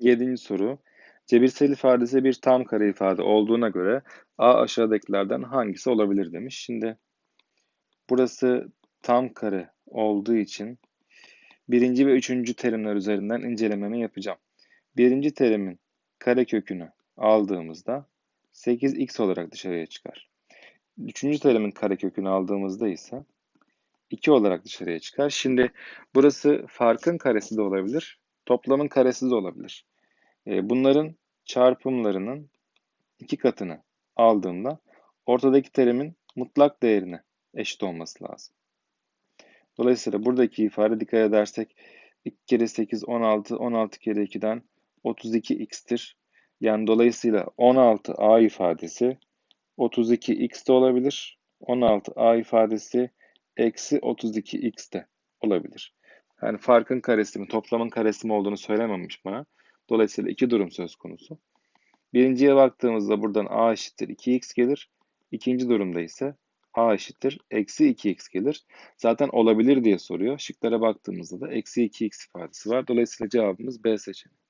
Yedinci soru. Cebirsel ifadesi bir tam kare ifade olduğuna göre A aşağıdakilerden hangisi olabilir demiş. Şimdi burası tam kare olduğu için birinci ve üçüncü terimler üzerinden incelememi yapacağım. Birinci terimin kare kökünü aldığımızda 8x olarak dışarıya çıkar. Üçüncü terimin kare kökünü aldığımızda ise 2 olarak dışarıya çıkar. Şimdi burası farkın karesi de olabilir, toplamın karesi de olabilir. E, bunların çarpımlarının iki katını aldığımda ortadaki terimin mutlak değerine eşit olması lazım. Dolayısıyla buradaki ifade dikkat edersek 2 kere 8 16, 16 kere 2'den 32x'tir. Yani dolayısıyla 16a ifadesi 32x de olabilir. 16a ifadesi eksi 32x de olabilir. Yani farkın karesi mi, toplamın karesi mi olduğunu söylememiş bana. Dolayısıyla iki durum söz konusu. Birinciye baktığımızda buradan a eşittir 2x gelir. İkinci durumda ise a eşittir eksi 2x gelir. Zaten olabilir diye soruyor. Şıklara baktığımızda da eksi 2x ifadesi var. Dolayısıyla cevabımız B seçeneği.